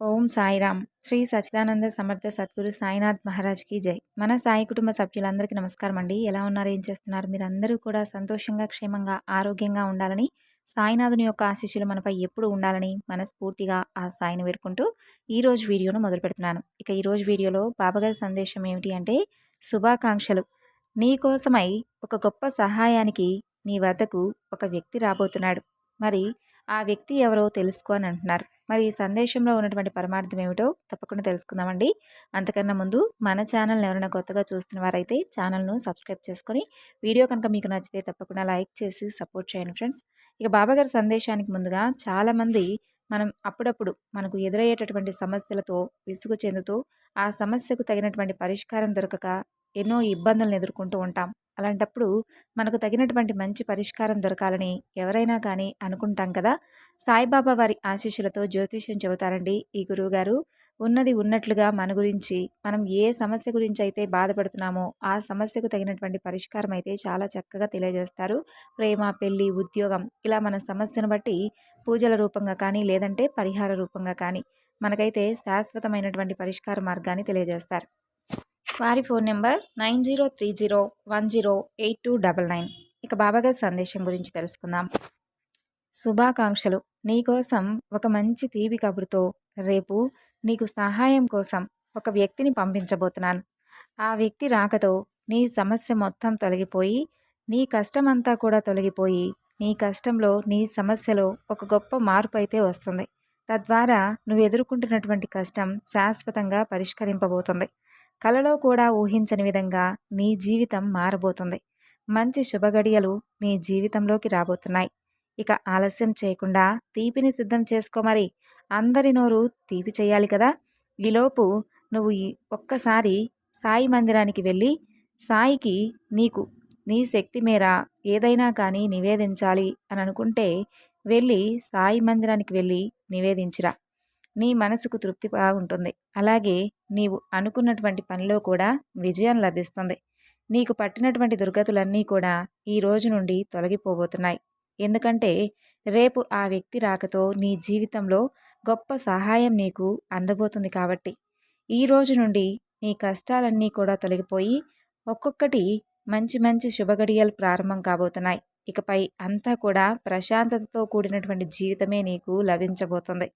ఓం సాయిరామ్. శ్రీ సచిదానంద సమర్థ సద్గురు సాయినాథ్ మహారాజ్కి జై. మన సాయి కుటుంబ సభ్యులందరికీ నమస్కారం అండి. ఎలా ఉన్నారు? ఏం చేస్తున్నారు? మీరందరూ కూడా సంతోషంగా క్షేమంగా ఆరోగ్యంగా ఉండాలని సాయినాథుని యొక్క ఆశీస్సులు మనపై ఎప్పుడు ఉండాలని మనస్ఫూర్తిగా ఆ సాయిని వేడుకుంటూ ఈరోజు వీడియోను మొదలు పెడుతున్నాను. ఇక ఈరోజు వీడియోలో బాబాగారి సందేశం ఏమిటి అంటే శుభాకాంక్షలు. నీకోసమై ఒక గొప్ప సహాయానికి నీ వద్దకు ఒక వ్యక్తి రాబోతున్నాడు. మరి ఆ వ్యక్తి ఎవరో తెలుసుకో అని అంటున్నారు. మరి ఈ సందేశంలో ఉన్నటువంటి పరమార్థం ఏమిటో తప్పకుండా తెలుసుకుందామండి. అంతకన్నా ముందు మన ఛానల్ని ఎవరైనా కొత్తగా చూస్తున్న వారైతే ఛానల్ను సబ్స్క్రైబ్ చేసుకొని వీడియో కనుక మీకు నచ్చితే తప్పకుండా లైక్ చేసి సపోర్ట్ చేయండి ఫ్రెండ్స్. ఇక బాబాగారి సందేశానికి ముందుగా చాలామంది మనం అప్పుడప్పుడు మనకు ఎదురయ్యేటటువంటి సమస్యలతో విసుగు చెందుతూ ఆ సమస్యకు తగినటువంటి పరిష్కారం దొరకక ఎన్నో ఇబ్బందులను ఎదుర్కొంటూ ఉంటాం. అలాంటప్పుడు మనకు తగినటువంటి మంచి పరిష్కారం దొరకాలని ఎవరైనా కానీ అనుకుంటాం కదా? సాయిబాబా వారి ఆశీస్సులతో జ్యోతిష్యం చెబుతారండి ఈ గురువుగారు. ఉన్నది ఉన్నట్లుగా మన గురించి మనం ఏ సమస్య గురించి అయితే బాధపడుతున్నామో ఆ సమస్యకు తగినటువంటి పరిష్కారం అయితే చాలా చక్కగా తెలియజేస్తారు. ప్రేమ పెళ్ళి ఉద్యోగం ఇలా మన సమస్యను బట్టి పూజల రూపంగా కానీ లేదంటే పరిహార రూపంగా కానీ మనకైతే శాశ్వతమైనటువంటి పరిష్కార మార్గాన్ని తెలియజేస్తారు. వారి phone number nine zero three zero one zero eight two double nine. ఇక బాబాగారి సందేశం గురించి తెలుసుకుందాం. శుభాకాంక్షలు. నీకోసం ఒక మంచి తీపి కబురుతో రేపు నీకు సహాయం కోసం ఒక వ్యక్తిని పంపించబోతున్నాను. ఆ వ్యక్తి రాకతో నీ సమస్య మొత్తం తొలగిపోయి నీ కష్టమంతా కూడా తొలగిపోయి నీ కష్టంలో నీ సమస్యలో ఒక గొప్ప మార్పు అయితే వస్తుంది. తద్వారా నువ్వు ఎదుర్కొంటున్నటువంటి కష్టం శాశ్వతంగా పరిష్కరింపబోతుంది. కలలో కూడా ఊహించని విధంగా నీ జీవితం మారబోతుంది. మంచి శుభగడియలు నీ జీవితంలోకి రాబోతున్నాయి. ఇక ఆలస్యం చేయకుండా తీపిని సిద్ధం చేసుకో మరి. అందరి నోరు తీపి చేయాలి కదా. ఈలోపు నువ్వు ఈ ఒక్కసారి సాయి మందిరానికి వెళ్ళి సాయికి నీకు నీ శక్తి మేర ఏదైనా కానీ నివేదించాలి అని అనుకుంటే వెళ్ళి సాయి మందిరానికి వెళ్ళి నివేదించిరా. నీ మనసుకు తృప్తిగా ఉంటుంది. అలాగే నీవు అనుకున్నటువంటి పనిలో కూడా విజయం లభిస్తుంది. నీకు పట్టినటువంటి దుర్గతులన్నీ కూడా ఈ రోజు నుండి తొలగిపోబోతున్నాయి. ఎందుకంటే రేపు ఆ వ్యక్తి రాకతో నీ జీవితంలో గొప్ప సహాయం నీకు అందబోతుంది కాబట్టి. ఈ రోజు నుండి నీ కష్టాలన్నీ కూడా తొలగిపోయి ఒక్కొక్కటి మంచి మంచి శుభగడియలు ప్రారంభం కాబోతున్నాయి. ఇకపై అంతా కూడా ప్రశాంతతతో కూడినటువంటి జీవితమే నీకు లభించబోతుంది.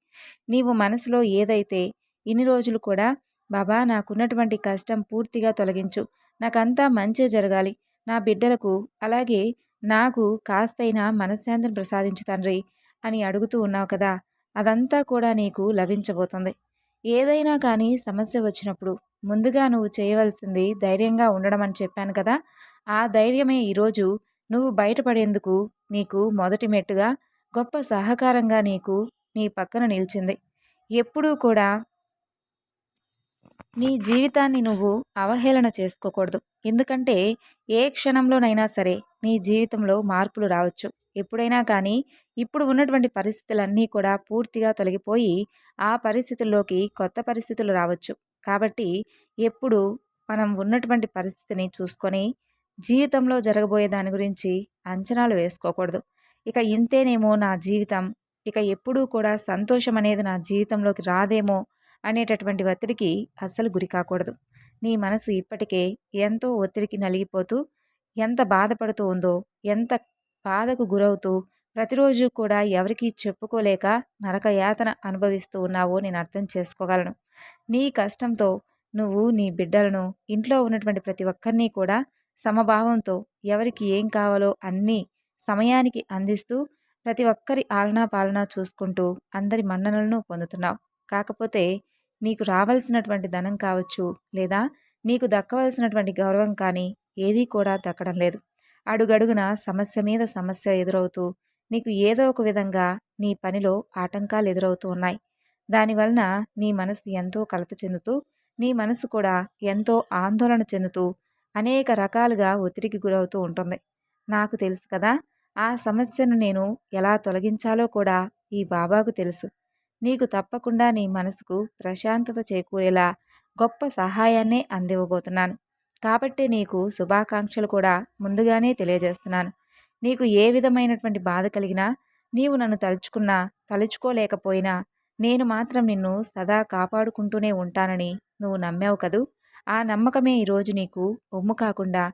నీవు మనసులో ఏదైతే ఇన్ని రోజులు కూడా బాబా నాకున్నటువంటి కష్టం పూర్తిగా తొలగించు. నాకంతా మంచి జరగాలి. నా బిడ్డలకు అలాగే నాకు కాస్తైనా మనశ్శాంతిని ప్రసాదించు తండ్రి అని అడుగుతూ ఉన్నావు కదా అదంతా కూడా నీకు లభించబోతుంది. ఏదైనా కానీ సమస్య వచ్చినప్పుడు ముందుగా నువ్వు చేయవలసింది ధైర్యంగా ఉండడం అని చెప్పాను కదా ఆ ధైర్యమే ఈరోజు నువ్వు బయటపడేందుకు నీకు మొదటి మెట్టుగా గొప్ప సహకారంగా నీకు నీ పక్కన నిలిచింది. ఎప్పుడూ కూడా నీ జీవితాన్ని నువ్వు అవహేళన చేసుకోకూడదు. ఎందుకంటే ఏ క్షణంలోనైనా సరే నీ జీవితంలో మార్పులు రావచ్చు. ఎప్పుడైనా కానీ ఇప్పుడు ఉన్నటువంటి పరిస్థితులన్నీ కూడా పూర్తిగా తొలగిపోయి ఆ పరిస్థితుల్లోకి కొత్త పరిస్థితులు రావచ్చు. కాబట్టి ఎప్పుడు మనం ఉన్నటువంటి పరిస్థితిని చూసుకొని జీవితంలో జరగబోయే దాని గురించి అంచనాలు వేసుకోకూడదు. ఇక ఇంతేనేమో నా జీవితం. ఇక ఎప్పుడూ కూడా సంతోషం అనేది నా జీవితంలోకి రాదేమో అనేటటువంటి ఒత్తిడికి అస్సలు గురి కాకూడదు. నీ మనసు ఇప్పటికే ఎంతో ఒత్తిడికి నలిగిపోతూ ఎంత బాధపడుతూ ఉందో ఎంత బాధకు గురవుతూ ప్రతిరోజు కూడా ఎవరికీ చెప్పుకోలేక నరకయాతన అనుభవిస్తూ ఉన్నావో నేను అర్థం చేసుకోగలను. నీ కష్టంతో నువ్వు నీ బిడ్డలను ఇంట్లో ఉన్నటువంటి ప్రతి ఒక్కరిని కూడా సమభావంతో ఎవరికి ఏం కావాలో అన్నీ సమయానికి అందిస్తూ ప్రతి ఒక్కరి ఆలనా పాలన చూసుకుంటూ అందరి మన్ననలను పొందుతున్నావు. కాకపోతే నీకు రావాల్సినటువంటి ధనం కావచ్చు లేదా నీకు దక్కవలసినటువంటి గౌరవం కానీ ఏదీ కూడా దక్కడం లేదు. అడుగడుగున సమస్య మీద సమస్య ఎదురవుతూ నీకు ఏదో ఒక విధంగా నీ పనిలో ఆటంకాలు ఎదురవుతూ ఉన్నాయి. దానివలన నీ మనసు ఎంతో కలత చెందుతూ నీ మనసు కూడా ఎంతో ఆందోళన చెందుతూ అనేక రకాలుగా ఒత్తిడికి గురవుతూ ఉంటుంది. నాకు తెలుసు కదా ఆ సమస్యను నేను ఎలా తొలగించాలో కూడా ఈ బాబాకు తెలుసు. నీకు తప్పకుండా నీ మనసుకు ప్రశాంతత చేకూరేలా గొప్ప సహాయాన్నే అందివ్వబోతున్నాను. కాబట్టి నీకు శుభాకాంక్షలు కూడా ముందుగానే తెలియజేస్తున్నాను. నీకు ఏ విధమైనటువంటి బాధ కలిగినా నీవు నన్ను తలుచుకున్నా తలుచుకోలేకపోయినా నేను మాత్రం నిన్ను సదా కాపాడుకుంటూనే ఉంటానని నువ్వు నమ్మావు కదూ? ఆ నమ్మకమే ఈరోజు నీకు ఒమ్ము కాకుండా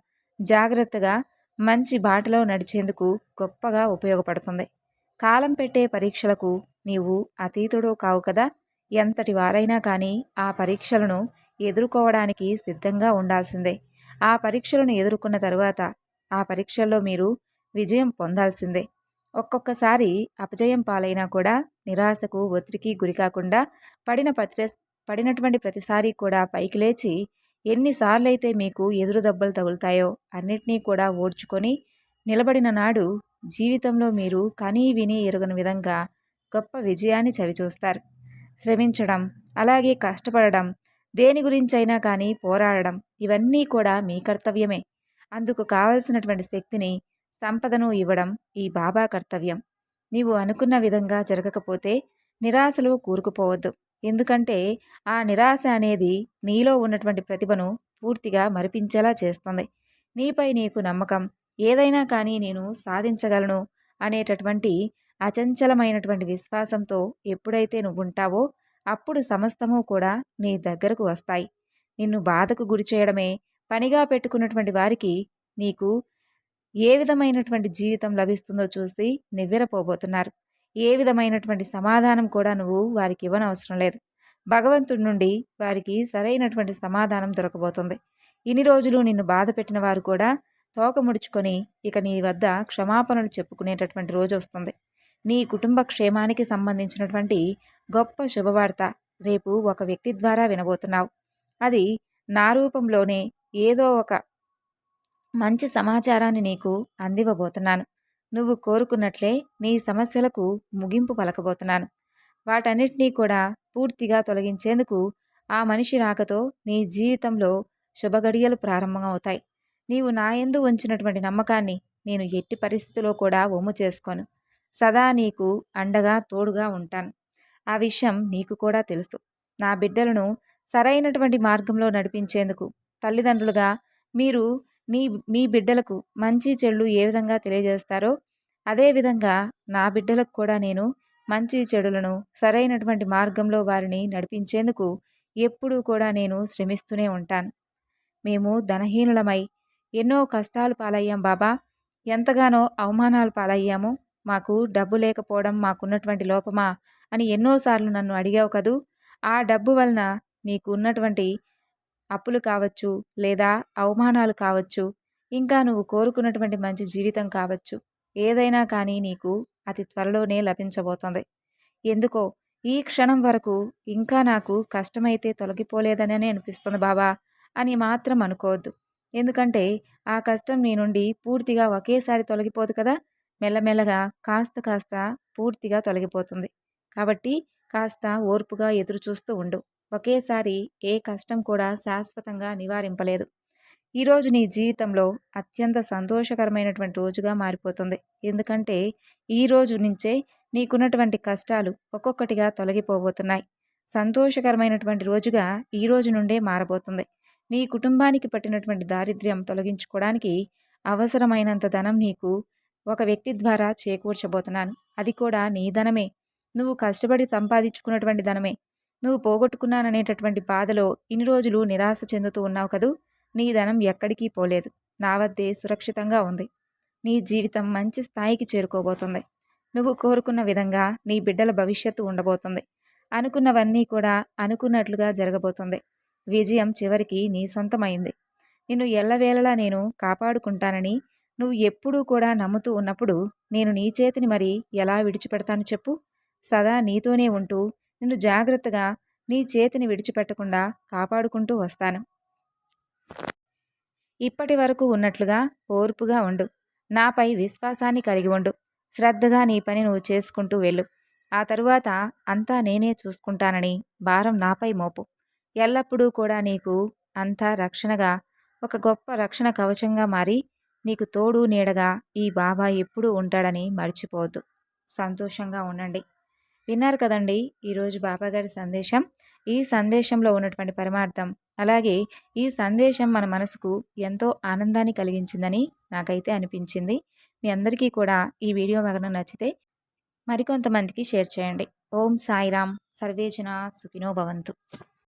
జాగ్రత్తగా మంచి బాటలో నడిచేందుకు గొప్పగా ఉపయోగపడుతుంది. కాలం పెట్టే పరీక్షలకు నీవు అతీతుడు కావు కదా? ఎంతటి వారైనా కానీ ఆ పరీక్షలను ఎదుర్కోవడానికి సిద్ధంగా ఉండాల్సిందే. ఆ పరీక్షలను ఎదుర్కొన్న తరువాత ఆ పరీక్షల్లో మీరు విజయం పొందాల్సిందే. ఒక్కొక్కసారి అపజయం పాలైనా కూడా నిరాశకు ఒత్తిడికి గురికాకుండా పడిన ప్రతి పడినటువంటి ప్రతిసారి కూడా పైకి లేచి ఎన్నిసార్లైతే మీకు ఎదురు దెబ్బలు తగులుతాయో అన్నిటినీ కూడా ఓడ్చుకొని నిలబడిన నాడు జీవితంలో మీరు కనీ విని ఎరుగని విధంగా గొప్ప విజయాన్ని చవిచూస్తారు. శ్రమించడం అలాగే కష్టపడడం దేని గురించైనా కానీ పోరాడడం ఇవన్నీ కూడా మీ కర్తవ్యమే. అందుకు కావలసినటువంటి శక్తిని సంపదను ఇవ్వడం ఈ బాబా కర్తవ్యం. నీవు అనుకున్న విధంగా జరగకపోతే నిరాశలు కూరుకుపోవద్దు. ఎందుకంటే ఆ నిరాశ అనేది నీలో ఉన్నటువంటి ప్రతిభను పూర్తిగా మరిపించేలా చేస్తుంది. నీపై నీకు నమ్మకం ఏదైనా కానీ నేను సాధించగలను అనేటటువంటి అచంచలమైనటువంటి విశ్వాసంతో ఎప్పుడైతే నువ్వు ఉంటావో అప్పుడు సమస్తము కూడా నీ దగ్గరకు వస్తాయి. నిన్ను బాధకు గురి చేయడమే పనిగా పెట్టుకున్నటువంటి వారికి నీకు ఏ విధమైనటువంటి జీవితం లభిస్తుందో చూసి నివ్వెరపోబోతున్నారు. ఏ విధమైనటువంటి సమాధానం కూడా నువ్వు వారికి ఇవ్వనవసరం లేదు. భగవంతుడి నుండి వారికి సరైనటువంటి సమాధానం దొరకబోతుంది. ఇన్ని రోజులు నిన్ను బాధ పెట్టిన వారు కూడా తోక ముడుచుకొని ఇక నీ వద్ద క్షమాపణలు చెప్పుకునేటటువంటి రోజు వస్తుంది. నీ కుటుంబ క్షేమానికి సంబంధించినటువంటి గొప్ప శుభవార్త రేపు ఒక వ్యక్తి ద్వారా వినబోతున్నావు. అది నా రూపంలోనే ఏదో ఒక మంచి సమాచారాన్ని నీకు అందివ్వబోతున్నాను. నువ్వు కోరుకున్నట్లే నీ సమస్యలకు ముగింపు పలకబోతున్నాను. వాటన్నిటినీ కూడా పూర్తిగా తొలగించేందుకు ఆ మనిషి రాకతో నీ జీవితంలో శుభగడియలు ప్రారంభమవుతాయి. నీవు నాయందు ఉంచినటువంటి నమ్మకాన్ని నేను ఎట్టి పరిస్థితిలో కూడా ఒమ్ము చేసుకోను. సదా నీకు అండగా తోడుగా ఉంటాను. ఆ విషయం నీకు కూడా తెలుసు. నా బిడ్డలను సరైనటువంటి మార్గంలో నడిపించేందుకు తల్లిదండ్రులుగా మీరు నీ మీ బిడ్డలకు మంచి చెడు ఏ విధంగా తెలియజేస్తారో అదేవిధంగా నా బిడ్డలకు కూడా నేను మంచి చెడులను సరైనటువంటి మార్గంలో వారిని నడిపించేందుకు ఎప్పుడూ కూడా నేను శ్రమిస్తూనే ఉంటాను. మేము ధనహీనులమై ఎన్నో కష్టాలు పాలయ్యాం బాబా. ఎంతగానో అవమానాలు పాలయ్యాము. మాకు డబ్బు లేకపోవడం మాకున్నటువంటి లోపమా? అని ఎన్నోసార్లు నన్ను అడిగావు కదూ? ఆ డబ్బు వలన నీకు ఉన్నటువంటి అప్పులు కావచ్చు లేదా అవమానాలు కావచ్చు ఇంకా నువ్వు కోరుకున్నటువంటి మంచి జీవితం కావచ్చు ఏదైనా కానీ నీకు అతి త్వరలోనే లభించబోతోంది. ఎందుకో ఈ క్షణం వరకు ఇంకా నాకు కష్టమైతే తొలగిపోలేదని అనిపిస్తుంది బాబా అని మాత్రం అనుకోవద్దు. ఎందుకంటే ఆ కష్టం నీ నుండి పూర్తిగా ఒకేసారి తొలగిపోదు కదా? మెల్లమెల్లగా కాస్త కాస్త పూర్తిగా తొలగిపోతుంది. కాబట్టి కాస్త ఓర్పుగా ఎదురు చూస్తూ ఉండు. ఒకేసారి ఏ కష్టం కూడా శాశ్వతంగా నివారింపలేదు. ఈరోజు నీ జీవితంలో అత్యంత సంతోషకరమైనటువంటి రోజుగా మారిపోతుంది. ఎందుకంటే ఈ రోజు నుంచే నీకున్నటువంటి కష్టాలు ఒక్కొక్కటిగా తొలగిపోబోతున్నాయి. సంతోషకరమైనటువంటి రోజుగా ఈ రోజు నుండే మారబోతుంది. నీ కుటుంబానికి పట్టినటువంటి దారిద్ర్యం తొలగించుకోవడానికి అవసరమైనంత ధనం నీకు ఒక వ్యక్తి ద్వారా చేకూర్చబోతున్నాను. అది కూడా నీ ధనమే. నువ్వు కష్టపడి సంపాదించుకున్నటువంటి ధనమే. నువ్వు పోగొట్టుకున్నాననేటటువంటి బాధలో ఇన్ని రోజులు నిరాశ చెందుతూ ఉన్నావు కదూ? నీ ధనం ఎక్కడికి పోలేదు. నా వద్దే సురక్షితంగా ఉంది. నీ జీవితం మంచి స్థాయికి చేరుకోబోతుంది. నువ్వు కోరుకున్న విధంగా నీ బిడ్డల భవిష్యత్తు ఉండబోతుంది. అనుకున్నవన్నీ కూడా అనుకున్నట్లుగా జరగబోతుంది. విజయం చివరికి నీ సొంతమైంది. నిన్ను ఎల్లవేళలా నేను కాపాడుకుంటానని నువ్వు ఎప్పుడూ కూడా నమ్ముతూ ఉన్నప్పుడు నేను నీ చేతిని మరి ఎలా విడిచిపెడతాను చెప్పు? సదా నీతోనే ఉంటూ నిన్ను జాగ్రత్తగా నీ చేతిని విడిచిపెట్టకుండా కాపాడుకుంటూ వస్తాను. ఇప్పటి వరకు ఉన్నట్లుగా ఓర్పుగా ఉండు. నాపై విశ్వాసాన్ని కలిగి ఉండు. శ్రద్ధగా నీ పని నువ్వు చేసుకుంటూ వెళ్ళు. ఆ తరువాత అంతా నేనే చూసుకుంటానని భారం నాపై మోపు. ఎల్లప్పుడూ కూడా నీకు అంతా రక్షణగా ఒక గొప్ప రక్షణ కవచంగా మారి నీకు తోడు నీడగా ఈ బాబా ఎప్పుడూ ఉంటాడని మర్చిపోవద్దు. సంతోషంగా ఉండండి. విన్నారు కదండి ఈరోజు బాబాగారి సందేశం? ఈ సందేశంలో ఉన్నటువంటి పరమార్థం. అలాగే ఈ సందేశం మన మనసుకు ఎంతో ఆనందాన్ని కలిగించిందని నాకైతే అనిపించింది. మీ అందరికీ కూడా ఈ వీడియో మగన నచ్చితే మరికొంతమందికి షేర్ చేయండి. ఓం సాయిరామ్. సర్వేజన సుఖినో భవంతు.